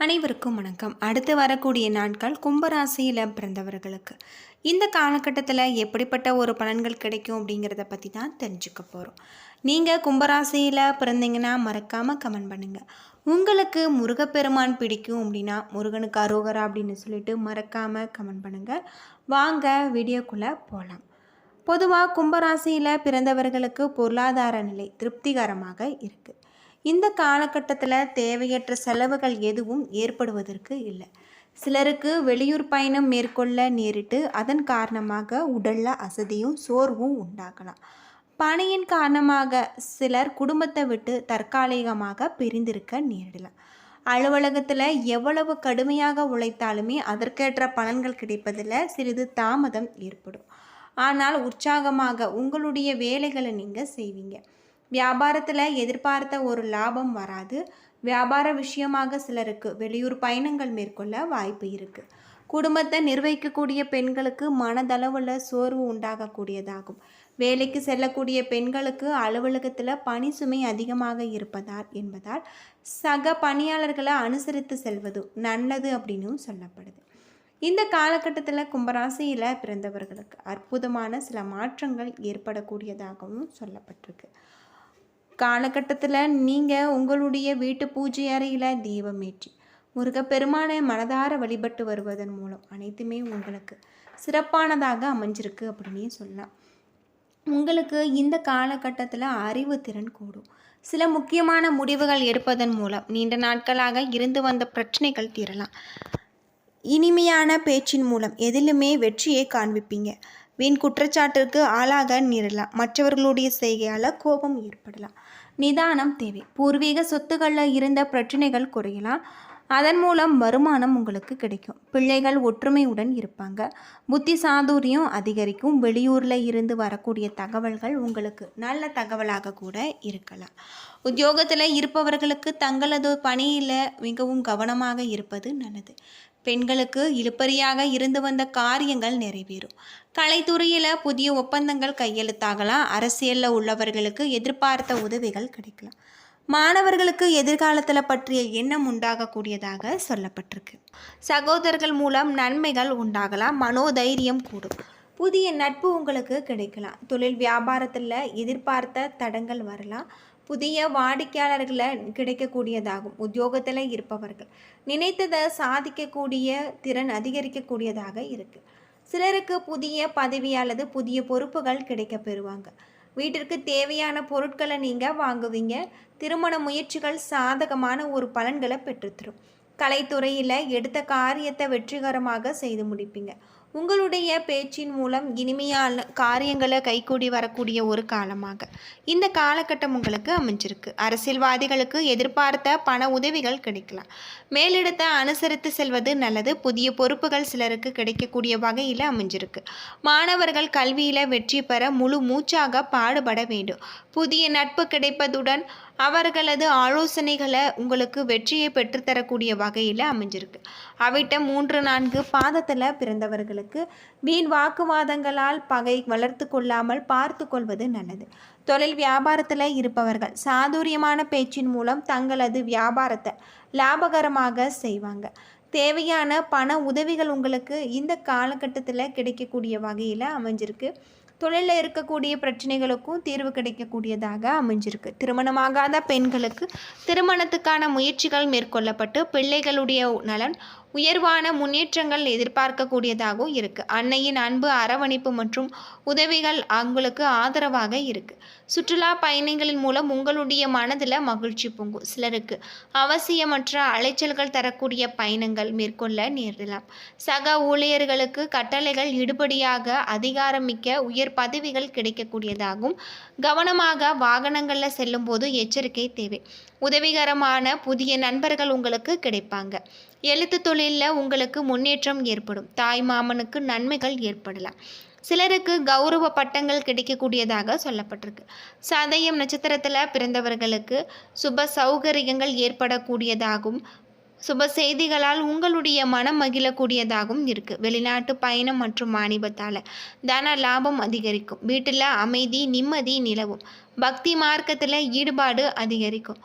அனைவருக்கும் வணக்கம். அடுத்து வரக்கூடிய நாட்கள் கும்பராசியில் பிறந்தவர்களுக்கு. இந்த காலகட்டத்தில் எப்படிப்பட்ட ஒரு பலன்கள் கிடைக்கும் அப்படிங்கிறத பற்றி தான் தெரிஞ்சுக்க போகிறோம் நீங்கள் கும்பராசியில் பிறந்தீங்கன்னா மறக்காமல் கமெண்ட் பண்ணுங்கள் உங்களுக்கு முருகப்பெருமான் பிடிக்கும் அப்படின்னா முருகனுக்கு அரோகரா அப்படின்னு சொல்லிட்டு மறக்காமல் கமெண்ட் பண்ணுங்கள் வாங்க வீடியோக்குள்ளே போகலாம் பொதுவாக கும்பராசியில் பிறந்தவர்களுக்கு பொருளாதார நிலை திருப்திகரமாக இருக்குது இந்த காலகட்டத்தில் தேவையற்ற செலவுகள் எதுவும் ஏற்படுவதற்கு இல்லை. சிலருக்கு வெளியூர் பயணம் மேற்கொள்ள நேரிட்டு அதன் காரணமாக உடலில் அசதியும் சோர்வும் உண்டாகலாம். பணியின் காரணமாக சிலர் குடும்பத்தை விட்டு தற்காலிகமாக பிரிந்திருக்க நேரிடலாம். அலுவலகத்தில் எவ்வளவு கடுமையாக உழைத்தாலுமே அதற்கேற்ற பலன்கள் கிடைப்பதில் சிறிது தாமதம் ஏற்படும். ஆனால் உற்சாகமாக உங்களுடைய வேலைகளை நீங்கள் செய்வீங்க. வியாபாரத்தில் எதிர்பார்த்த ஒரு லாபம் வராது. வியாபார விஷயமாக சிலருக்கு வெளியூர் பயணங்கள் மேற்கொள்ள வாய்ப்பு இருக்குது குடும்பத்தை நிர்வகிக்கக்கூடிய பெண்களுக்கு மனதளவில் சோர்வு உண்டாகக்கூடியதாகும். வேலைக்கு செல்லக்கூடிய பெண்களுக்கு அலுவலகத்தில் பணி சுமை அதிகமாக இருப்பதால் என்பதால் சக பணியாளர்களை அனுசரித்து செல்வது நல்லது அப்படின்னும் சொல்லப்படுது. இந்த காலகட்டத்தில் கும்பராசியில் பிறந்தவர்களுக்கு அற்புதமான சில மாற்றங்கள் ஏற்படக்கூடியதாகவும் சொல்லப்பட்டிருக்கு. காலகட்டத்தில் நீங்கள் உங்களுடைய வீட்டு பூஜை அறையில் தீபமேற்றி முருகப்பெருமானை மனதார வழிபட்டு வருவதன் மூலம் அனைத்துமே உங்களுக்கு சிறப்பானதாக அமைஞ்சிருக்கு அப்படின்னே சொல்லலாம். உங்களுக்கு இந்த காலகட்டத்தில் அறிவு திறன் கூடும். சில முக்கியமான முடிவுகள் எடுப்பதன் மூலம் நீண்ட நாட்களாக இருந்து வந்த பிரச்சனைகள் தீரலாம். இனிமையான பேச்சின் மூலம் எதிலுமே வெற்றியை காண்பிப்பீங்க. வீண் குற்றச்சாட்டிற்கு ஆளாக நேரலாம். மற்றவர்களுடைய செய்கையால் கோபம் ஏற்படலாம். நிதானம் தேவை. பூர்வீக சொத்துக்களில் இருந்த பிரச்சனைகள் குறையலாம். அதன் மூலம் வருமானம் உங்களுக்கு கிடைக்கும். பிள்ளைகள் ஒற்றுமையுடன் இருப்பாங்க. புத்தி சாதுரியம் அதிகரிக்கும். வெளியூரில் இருந்து வரக்கூடிய தகவல்கள் உங்களுக்கு நல்ல தகவலாக கூட இருக்கலாம். உத்தியோகத்தில் இருப்பவர்களுக்கு தங்களது பணியில் மிகவும் கவனமாக இருப்பது நல்லது. பெண்களுக்கு இழுப்பறியாக இருந்து வந்த காரியங்கள் நிறைவேறும். கலைத்துறையில் புதிய ஒப்பந்தங்கள் கையெழுத்தாகலாம். அரசியலில் உள்ளவர்களுக்கு எதிர்பார்த்த உதவிகள் கிடைக்கலாம். மாணவர்களுக்கு எதிர்காலத்தில் பற்றிய எண்ணம் உண்டாகக்கூடியதாக சொல்லப்பட்டிருக்கு. சகோதரர்கள் மூலம் நன்மைகள் உண்டாகலாம் மனோதைரியம் கூடும். புதிய நட்பு உங்களுக்கு கிடைக்கலாம். தொழில் வியாபாரத்தில் எதிர்பார்த்த தடங்கள் வரலாம். புதிய வாடிக்கையாளர்களை கிடைக்கக்கூடியதாகும். உத்தியோகத்தில் இருப்பவர்கள் நினைத்ததை சாதிக்கக்கூடிய திறன் அதிகரிக்கக்கூடியதாக இருக்குது சிலருக்கு புதிய பதவி அல்லது புதிய பொறுப்புகள் கிடைக்க பெறுவாங்க. வீட்டிற்கு தேவையான பொருட்களை நீங்கள் வாங்குவீங்க. திருமண முயற்சிகள் சாதகமான ஒரு பலன்களை பெற்றுத்தரும் கலைத்துறையில் எடுத்த காரியத்தை வெற்றிகரமாக செய்து முடிப்பீங்க. உங்களுடைய பேச்சின் மூலம் இனிமையான காரியங்களை கைகூடி வரக்கூடிய ஒரு காலமாக. இந்த காலகட்டம் உங்களுக்கு அமைஞ்சிருக்கு. அரசியல்வாதிகளுக்கு எதிர்பார்த்த பண உதவிகள் கிடைக்கலாம். மேலிடத்தை அனுசரித்து செல்வது நல்லது. புதிய பொறுப்புகள் சிலருக்கு கிடைக்கக்கூடிய வகையில் அமைஞ்சிருக்கு. மாணவர்கள் கல்வியில் வெற்றி பெற முழு மூச்சாக பாடுபட வேண்டும். புதிய நட்பு கிடைப்பதுடன் அவர்களது ஆலோசனைகளை உங்களுக்கு வெற்றியை பெற்றுத்தரக்கூடிய வகையில் அமைஞ்சிருக்கு. அவிட்ட மூன்று நான்கு பாதத்தில் பிறந்தவர்களுக்கு வீண் வாக்குவாதங்களால் பகை வளர்த்து கொள்ளாமல் பார்த்து கொள்வது நல்லது. தொழில் வியாபாரத்தில் இருப்பவர்கள் சாதுரியமான பேச்சின் மூலம் தங்களது வியாபாரத்தை லாபகரமாக செய்வாங்க. தேவையான பண உதவிகள் உங்களுக்கு இந்த காலகட்டத்தில் கிடைக்கக்கூடிய வகையில் அமைஞ்சிருக்கு. தொழிலில் இருக்கக்கூடிய பிரச்சனைகளுக்கும் தீர்வு கிடைக்கக்கூடியதாக அமைஞ்சிருக்கு. திருமணமாகாத பெண்களுக்கு திருமணத்துக்கான முயற்சிகள் மேற்கொள்ளப்பட்டு பிள்ளைகளுடைய நலன் உயர்வான முன்னேற்றங்கள் எதிர்பார்க்கக்கூடியதாகவும் இருக்குது அன்னையின் அன்பு அரவணைப்பு மற்றும் உதவிகள் அவங்களுக்கு ஆதரவாக இருக்குது சுற்றுலா பயணிகளின் மூலம் உங்களுடைய மனதில் மகிழ்ச்சி பொங்கும். சிலருக்கு அவசியமற்ற அலைச்சல்கள் தரக்கூடிய பயணங்கள் மேற்கொள்ள நேரிடலாம். சக ஊழியர்களுக்கு கட்டளைகள் இடுபடியாக அதிகாரமிக்க உயர் பதவிகள் கிடைக்கக்கூடியதாகவும் கவனமாக வாகனங்களில் செல்லும்போது எச்சரிக்கை தேவை. உதவிகரமான புதிய நண்பர்கள் உங்களுக்கு கிடைப்பாங்க. எழுத்து தொழிலில் உங்களுக்கு முன்னேற்றம் ஏற்படும். தாய் மாமனுக்கு நன்மைகள் ஏற்படலாம். சிலருக்கு கௌரவ பட்டங்கள் கிடைக்கக்கூடியதாக சொல்லப்பட்டிருக்கு. சதயம் நட்சத்திரத்தில் பிறந்தவர்களுக்கு சுப சௌகரியங்கள் ஏற்படக்கூடியதாகவும் சுப செய்திகளால் உங்களுடைய மனம் மகிழக்கூடியதாகவும் இருக்குது வெளிநாட்டு பயணம் மற்றும் மாணிபத்தால் தன லாபம் அதிகரிக்கும். வீட்டில் அமைதி நிம்மதி நிலவும். பக்தி மார்க்கத்தில் ஈடுபாடு அதிகரிக்கும்.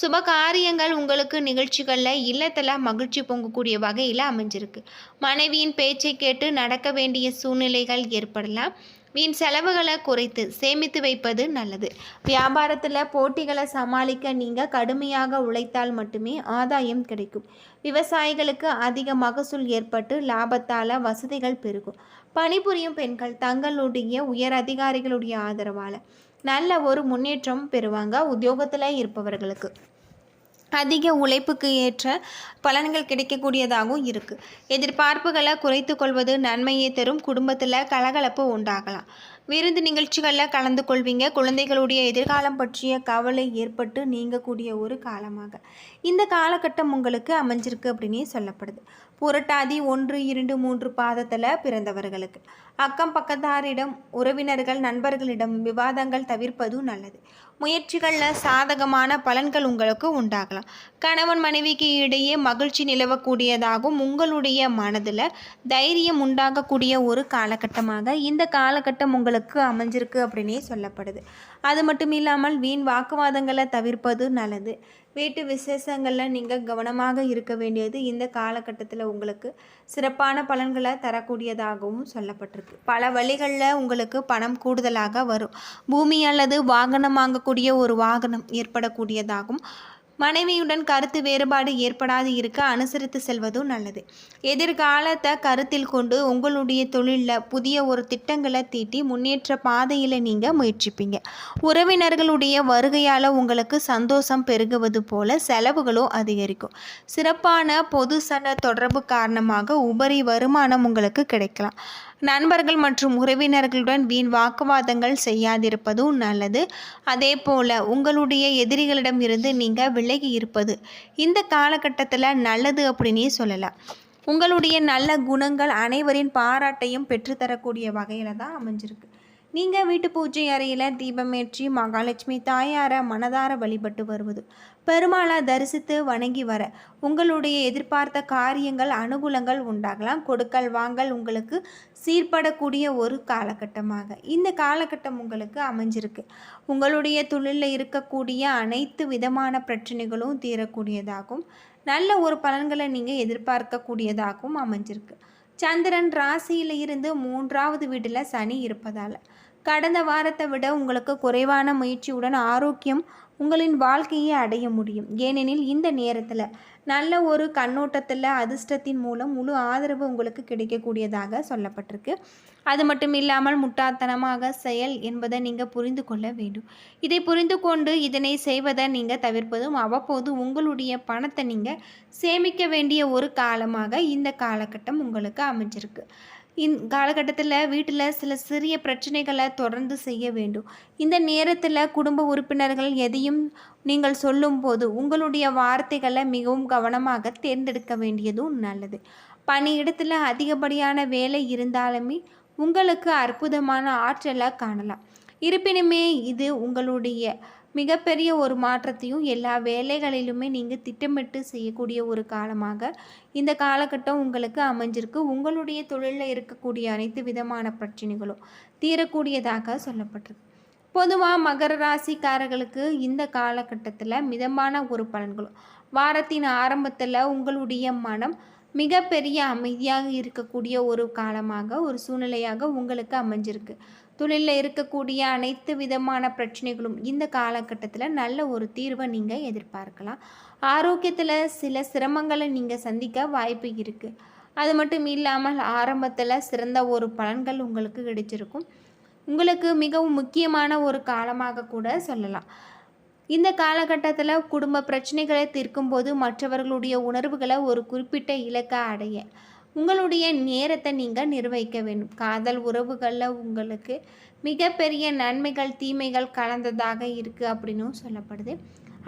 சுப காரியங்கள் உங்களுக்கு நிகழ்ச்சிகளில் இல்லத்தில் மகிழ்ச்சி பொங்கக்கூடிய வகையில் அமைஞ்சிருக்கு. மனைவியின் பேச்சை கேட்டு நடக்க வேண்டிய சூழ்நிலைகள் ஏற்படலாம். வீண் செலவுகளை குறைத்து சேமித்து வைப்பது நல்லது. வியாபாரத்தில் போட்டிகளை சமாளிக்க நீங்கள் கடுமையாக உழைத்தால் மட்டுமே ஆதாயம் கிடைக்கும். விவசாயிகளுக்கு அதிக மகசூல் ஏற்பட்டு லாபத்தால் வசதிகள் பெருகும். பணிபுரியும் பெண்கள் தங்களுடைய உயர் அதிகாரிகளுடைய ஆதரவால். நல்ல ஒரு முன்னேற்றம் பெறுவாங்க உத்தியோகத்தில் இருப்பவர்களுக்கு. அதிக உழைப்புக்கு ஏற்ற பலன்கள் கிடைக்கக்கூடியதாகவும் இருக்குது எதிர்பார்ப்புகளை குறைத்து கொள்வது நன்மையை தரும் குடும்பத்தில் கலகலப்பு உண்டாகலாம். விருந்து நிகழ்ச்சிகளில் கலந்து கொள்வீங்க. குழந்தைகளுடைய எதிர்காலம் பற்றிய கவலை ஏற்பட்டு நீங்கக்கூடிய ஒரு காலமாக. இந்த காலகட்டம் உங்களுக்கு அமைஞ்சிருக்கு அப்படின்னே சொல்லப்படுது. புரட்டாதி ஒன்று இரண்டு மூன்று பாதத்தில் பிறந்தவர்களுக்கு. அக்கம் பக்கத்தாரிடம் உறவினர்கள் நண்பர்களிடம் விவாதங்கள் தவிர்ப்பதும் நல்லது. முயற்சிகளில் சாதகமான பலன்கள் உங்களுக்கு உண்டாகலாம். கணவன் மனைவிக்கு இடையே மகிழ்ச்சி நிலவக்கூடியதாகவும் உங்களுடைய மனதில் தைரியம் உண்டாகக்கூடிய ஒரு காலகட்டமாக இந்த காலகட்டம் உங்களுக்கு அமைஞ்சிருக்கு அப்படின்னே சொல்லப்படுது. அது மட்டும் இல்லாமல் வீண் வாக்குவாதங்களை தவிர்ப்பது நல்லது. வீட்டு விசேஷங்களில் நீங்கள் கவனமாக இருக்க வேண்டியது இந்த காலகட்டத்தில் உங்களுக்கு சிறப்பான பலன்களை தரக்கூடியதாகவும் சொல்லப்பட்டிருக்கு. பல வழிகளில் உங்களுக்கு பணம் கூடுதலாக வரும். பூமி அல்லது வாகனம் வாங்கக்கூடிய ஒரு வாகனம் ஏற்படக்கூடியதாகவும் மனைவியுடன் கருத்து வேறுபாடு ஏற்படாது இருக்க அனுசரித்து செல்வதும் நல்லது. எதிர்காலத்தை கருத்தில் கொண்டு உங்களுடைய தொழிலில் புதிய ஒரு திட்டங்களை தீட்டி முன்னேற்ற பாதையில் நீங்கள் முயற்சிப்பீங்க. உறவினர்களுடைய வருகையால் உங்களுக்கு சந்தோஷம் பெருகுவது போல செலவுகளும் அதிகரிக்கும். சிறப்பான பொது சன தொடர்பு காரணமாக உபரி வருமானம் உங்களுக்கு கிடைக்கலாம். நண்பர்கள் மற்றும் உறவினர்களுடன் வீண் வாக்குவாதங்கள் செய்யாதிருப்பதும் நல்லது. அதே போல் உங்களுடைய எதிரிகளிடம் இருந்து நீங்கள் விலகி இருப்பது இந்த காலகட்டத்தில் நல்லது அப்படின்னே சொல்லலாம். உங்களுடைய நல்ல குணங்கள் அனைவரின் பாராட்டையும் பெற்றுத்தரக்கூடிய வகையில் தான் அமைஞ்சிருக்கு. நீங்கள் வீட்டு பூஜை அறையில் தீபமேற்றி மகாலட்சுமி தாயாரை மனதார வழிபட்டு வருவது. பெருமாளை தரிசித்து வணங்கி வர உங்களுடைய எதிர்பார்த்த காரியங்கள் அனுகூலங்கள் உண்டாகலாம். கொடுக்கல் வாங்கல் உங்களுக்கு சீர்படக்கூடிய ஒரு காலகட்டமாக. இந்த காலகட்டம் உங்களுக்கு அமைஞ்சிருக்கு. உங்களுடைய தொழிலில் இருக்கக்கூடிய அனைத்து விதமான பிரச்சனைகளும் தீரக்கூடியதாகும். நல்ல ஒரு பலன்களை நீங்கள் எதிர்பார்க்கக்கூடியதாகவும் அமைஞ்சிருக்கு. சந்திரன் ராசியில் இருந்து மூன்றாவது வீட்டில் சனி இருப்பதால் கடந்த வாரத்தை விட உங்களுக்கு குறைவான முயற்சியுடன் ஆரோக்கியம் உங்களின் வாழ்க்கையை அடைய முடியும். ஏனெனில் இந்த நேரத்தில் நல்ல ஒரு கண்ணோட்டத்தில் அதிர்ஷ்டத்தின் மூலம் முழு ஆதரவு உங்களுக்கு கிடைக்கக்கூடியதாக சொல்லப்பட்டிருக்கு. அது மட்டும் இல்லாமல் முட்டாள்தனமாக செயல் என்பதை நீங்கள் புரிந்து கொள்ள வேண்டும். இதை புரிந்து கொண்டு இதனை செய்வதை நீங்கள் தவிர்ப்பதும் அவ்வப்போது உங்களுடைய பணத்தை நீங்கள் சேமிக்க வேண்டிய ஒரு காலமாக இந்த காலகட்டம் உங்களுக்கு அமைஞ்சிருக்கு. இந் காலகட்டத்தில் வீட்டில் சில சிறிய பிரச்சனைகளை தொடர்ந்து செய்ய வேண்டும். இந்த நேரத்தில் குடும்ப உறுப்பினர்கள் எதையும் நீங்கள் சொல்லும்போது உங்களுடைய வார்த்தைகளை மிகவும் கவனமாக தேர்ந்தெடுக்க வேண்டியதும் நல்லது. பணியிடத்தில் அதிகப்படியான வேலை இருந்தாலுமே உங்களுக்கு அற்புதமான ஆற்றலை காணலாம். இருப்பினுமே இது உங்களுடைய மிகப்பெரிய ஒரு மாற்றத்தையும் எல்லா வேலைகளிலுமே நீங்கள் திட்டமிட்டு செய்யக்கூடிய ஒரு காலமாக இந்த காலகட்டம் உங்களுக்கு அமைஞ்சிருக்கு. உங்களுடைய தொழிலில் இருக்கக்கூடிய அனைத்து விதமான பிரச்சனைகளும் தீரக்கூடியதாக சொல்லப்பட்டிருக்கு. பொதுவாக மகர ராசிக்காரர்களுக்கு இந்த காலகட்டத்தில் மிதமான ஒரு பலன்களும் வாரத்தின் ஆரம்பத்தில் உங்களுடைய மனம் மிகப்பெரிய அமைதியாக இருக்கக்கூடிய ஒரு காலமாக ஒரு சூழ்நிலையாக உங்களுக்கு அமைஞ்சிருக்கு. தொழிலில் இருக்கக்கூடிய அனைத்து விதமான பிரச்சனைகளும் இந்த காலகட்டத்தில் நல்ல ஒரு தீர்வை நீங்கள் எதிர்பார்க்கலாம். ஆரோக்கியத்தில் சில சிரமங்களை நீங்கள் சந்திக்க வாய்ப்பு இருக்குது அது மட்டும் இல்லாமல் ஆரம்பத்தில் சிறந்த ஒரு பலன்கள் உங்களுக்கு கிடைச்சிருக்கும். உங்களுக்கு மிகவும் முக்கியமான ஒரு காலமாக கூட சொல்லலாம். இந்த காலகட்டத்தில் குடும்ப பிரச்சனைகளை தீர்க்கும்போது மற்றவர்களுடைய உணர்வுகளை ஒரு குறிப்பிட்ட இலக்கை அடைய உங்களுடைய நேரத்தை நீங்கள் நிர்வகிக்க வேண்டும். காதல் உறவுகளில் உங்களுக்கு மிகப்பெரிய நன்மைகள் தீமைகள் கலந்ததாக இருக்குது அப்படின்னும் சொல்லப்படுது.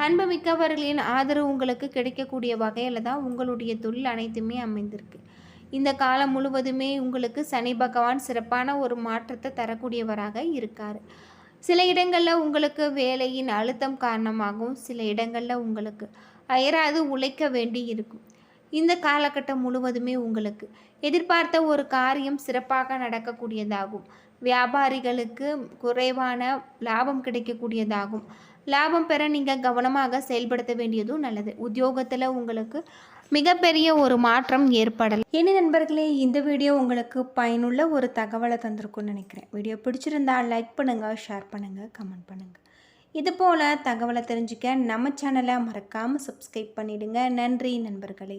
அன்பு மிக்கவர்களின் ஆதரவு உங்களுக்கு கிடைக்கக்கூடிய வகையில் தான் உங்களுடைய தொழில் அனைத்துமே அமைந்திருக்கு. இந்த காலம் முழுவதுமே உங்களுக்கு சனி பகவான் சிறப்பான ஒரு மாற்றத்தை தரக்கூடியவராக இருக்கார். சில இடங்களில் உங்களுக்கு வேலையின் அழுத்தம் காரணமாகவும் சில இடங்களில் உங்களுக்கு அயராது உழைக்க வேண்டி இருக்கும். இந்த காலகட்டம் முழுவதுமே உங்களுக்கு. எதிர்பார்த்த ஒரு காரியம் சிறப்பாக நடக்கக்கூடியதாகும். வியாபாரிகளுக்கு குறைவான லாபம் கிடைக்கக்கூடியதாகும். லாபம் பெற நீங்கள் கவனமாக செயல்படுத்த வேண்டியதும் நல்லது. உத்தியோகத்தில் உங்களுக்கு மிகப்பெரிய ஒரு மாற்றம் ஏற்படலாம் என்ன நண்பர்களே இந்த வீடியோ உங்களுக்கு பயனுள்ள ஒரு தகவலை தந்திருக்கும்னு நினைக்கிறேன். வீடியோ பிடிச்சிருந்தா லைக் பண்ணுங்கள் ஷேர் பண்ணுங்கள் கமெண்ட் பண்ணுங்கள் இது போல் தகவலை தெரிஞ்சுக்க நம்ம சேனலை மறக்காமல் சப்ஸ்கிரைப் பண்ணிவிடுங்க நன்றி நண்பர்களே.